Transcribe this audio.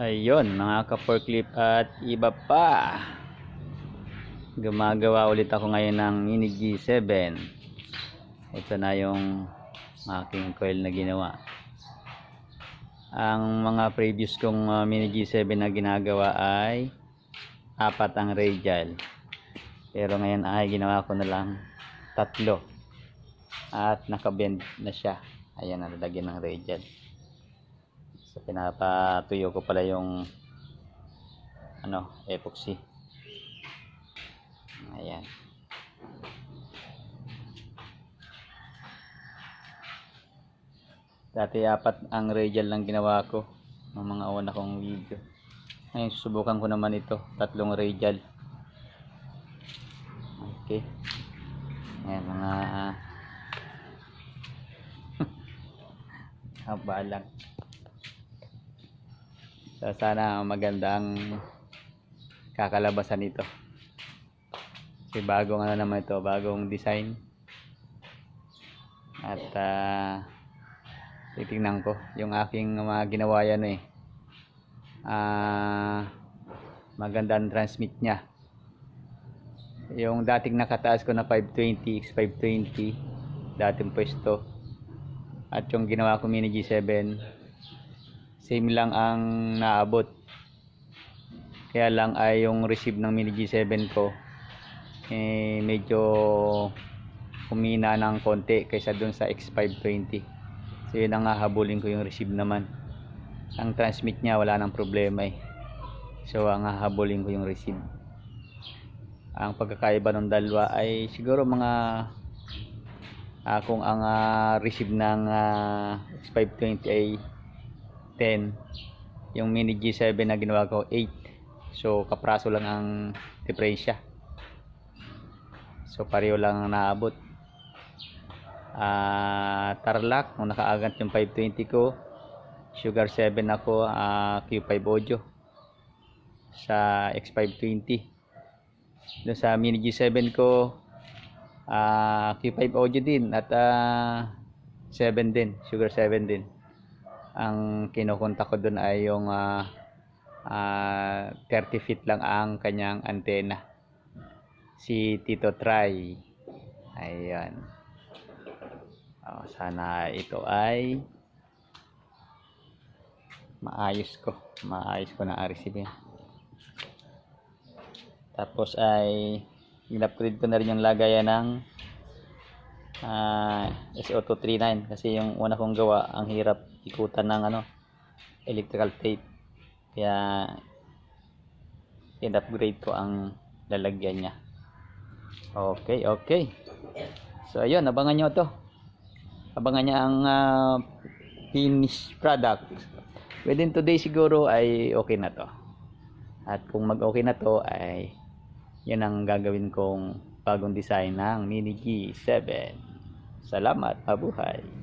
Ayun, mga ka-forklift at iba pa. Gumagawa ulit ako ngayon ng Mini G7. Ito na yung aking coil na ginawa. Ang mga previous kong uh, Mini G7 na ginagawa ay apat ang radial. Pero ngayon ay ginawa ko na lang tatlo. At nakabend na siya. Ayan, nalalagyan ng radial. So pinapatuyo ko pala yung ano, epoxy. Ayan. Dati apat ang radial lang ginawa ko ng mga una kong video. Ngayon susubukan ko naman ito, tatlong radial. Okay. Ayan mga haba lang. So, sana magandang kakalabasan nito. Kasi bagong ano naman ito, bagong design. At ah, titingnan ko yung aking mga ginawa yan eh. Ah, maganda ang transmit niya. Yung dating nakataas ko na 520, X520, dating pwesto. At yung ginawa ko mini G7, same lang ang naabot. Kaya lang ay yung receive ng mini G7 ko eh medyo humina ng konti kaysa dun sa X520 so yun ang hahabulin ko yung receive naman. Ang transmit niya wala nang problema eh. So ang hahabulin ko yung receive. Ang pagkakaiba ng dalawa ay siguro mga ah, kung ang ah, receive ng ah, X520 ay 10 yung mini G7 na ginawa ko 8 so kapraso lang ang diferensya. So pareho lang ang naabot. Ah Tarlac nung nakaagat yung 520 ko Sugar 7 ako ah, Q5 audio sa X520 doon sa mini G7 ko ah, Q5 audio din at ah, 7 din Sugar 7 din ang kinukontak ko doon ay yung ah, ah, 30 feet lang ang kanyang antena. Si Tito Try. Ayan. Oh, sana ito ay maayos ko. Maayos ko na yan tapos ay in-upgrade ko na rin yung lagayan ng ah, SO239 kasi yung una kong gawa ang hirap ikutan ng ano electrical tape. Kaya in-upgrade ko ang lalagyan niya. Okay okay. So ayun abangan nyo to. Abangan niya ang ah, finished product. Within today siguro ay okay na to. At kung mag okay na to ay yan ang gagawin kong bagong design ng Mini G7 selamat abuhai